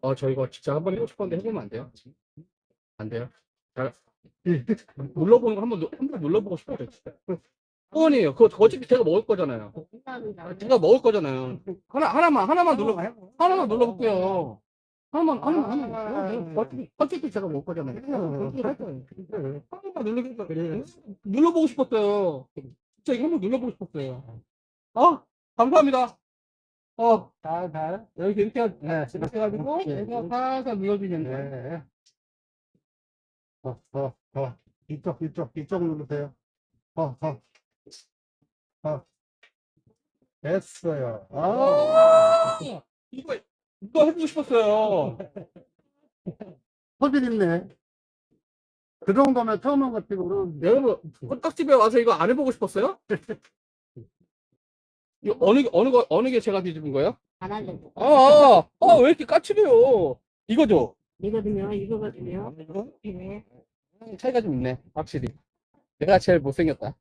어, 저 이거 진짜 한번 해보고 싶었는데 해보면 안 돼요? 안 돼요? 잘, 눌러보는 거 한번, 누- 한번 눌러보고 싶어요, 진짜. 소원이에요. 그거 어차피 제가 먹을 거잖아요. 제가 먹을 거잖아요. 하나, 하나만, 하나만 눌러, 하나만 눌러볼게요. 하나만, 하나만, 하나만. 어차피, 어차피 제가 먹을 거잖아요. 하나만 누르겠다. 눌러보고 싶었어요. 진짜 이거 한번 눌러보고 싶었어요. 아, 감사합니다. 어, 잘, 잘. 여기 이렇게, 네. 이렇게 해가지고, 네. 내가 살살 눌러주면 돼. 네. 더, 더, 더. 이쪽, 이쪽, 이쪽 누르세요. 더, 더. 더. 됐어요. 아, 이거, 이거 해보고 싶었어요. 소질 있네. 그 정도면 처음 한 것 치고는 여러분, 코딱집에 와서 이거 안 해보고 싶었어요? 이거 어느, 게- 어느 거, 어느 게 제가 뒤집은 거예요? 안 하려고. 아, 아, 아, 왜 이렇게 까칠해요? 이거죠? 이거든요, 이거거든요. 이거? 네. 차이가 좀 있네, 확실히. 내가 제일 못생겼다.